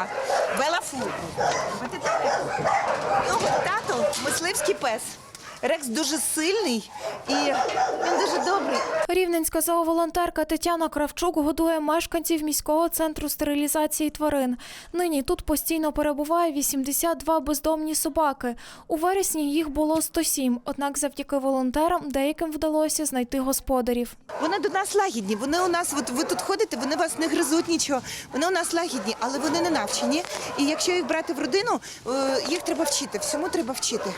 Бела. Бела Фу. Його тато мисливський пес. Рекс дуже сильний і він дуже добрий. Рівненська зооволонтерка Тетяна Кравчук годує мешканців міського центру стерилізації тварин. Нині тут постійно перебуває 82 бездомні собаки. У вересні їх було 107, однак завдяки волонтерам деяким вдалося знайти господарів. Вони до нас лагідні. Вони у нас, от ви тут ходите, вони вас не гризуть нічого. Вони у нас лагідні, але вони не навчені. І якщо їх брати в родину, е, їх треба вчити. Всьому треба вчити.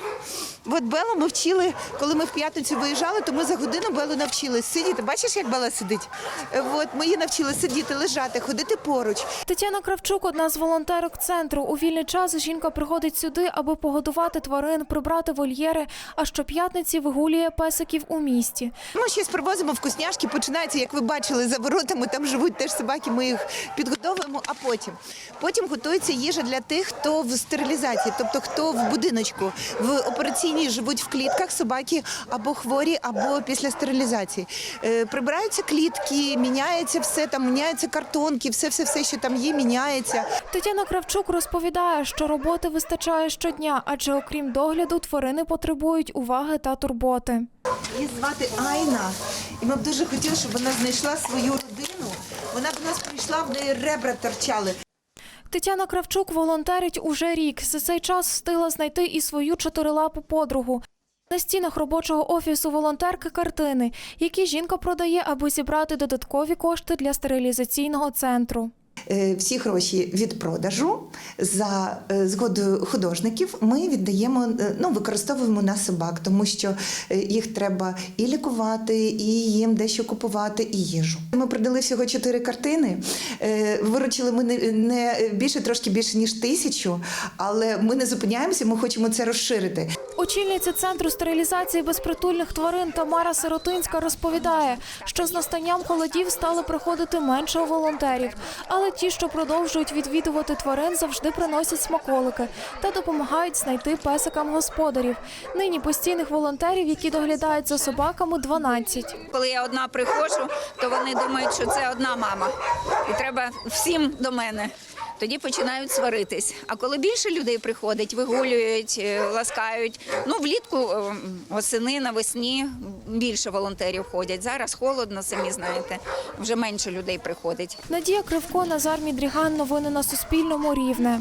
От Белу ми вчили, коли ми в п'ятницю виїжджали, то ми за годину Белу навчили сидіти. Бачиш, як Бела сидить? Е, От ми її навчили сидіти, лежати, ходити поруч. Тетяна Кравчук, одна з волонтерок центру. У вільний час жінка приходить сюди, аби погодувати тварин, прибрати вольєри, а щоп'ятниці вигулює песиків у місті. Ми щось привозимо вкусняшки, починається, як ви бачили, за воротами, там живуть теж собаки, ми їх підгодовуємо, а потім. Потім готується їжа для тих, хто в стерилізації, тобто хто в будиночку, в операційній живуть в клітках собаки або хворі, або після стерилізації. Е, прибираються клітки, міняється все, там міняються картонки, все, все, все, що там є, міняється. Тетяна Кравчук розповідає, що роботи вистачає щодня, адже окрім догляду, тварини потребують уваги та турботи. Її звати Айна, і ми б дуже хотіли, щоб вона знайшла свою родину. Вона б нас прийшла, в неї ребра торчали. Тетяна Кравчук волонтерить уже рік. За цей час встигла знайти і свою чотирилапу подругу. На стінах робочого офісу волонтерки картини, які жінка продає, аби зібрати додаткові кошти для стерилізаційного центру. Е, Всі гроші від продажу за е, згодою художників ми віддаємо, е, ну використовуємо на собак, тому що їх треба і лікувати, і їм дещо купувати, і їжу. Ми продали всього чотири картини. Виручили ми не більше, трошки більше ніж тисячу, але ми не зупиняємося. Ми хочемо це розширити. Очільниця центру стерилізації безпритульних тварин Тамара Сиротинська розповідає, що з настанням холодів стали приходити менше волонтерів, але ті, що продовжують відвідувати тварин, завжди приносять смаколики та допомагають знайти песикам господарів. Нині постійних волонтерів, які доглядають за собаками, 12. Коли я одна приходжу, то вони думають, що це одна мама, і треба всім до мене. Тоді починають сваритись. А коли більше людей приходить, вигулюють, е, ласкають. Ну влітку е, осени навесні більше волонтерів ходять. Зараз холодно, самі знаєте. Вже менше людей приходить. Надія Кривко, Назар Мідріган. Новини на Суспільному. Рівне.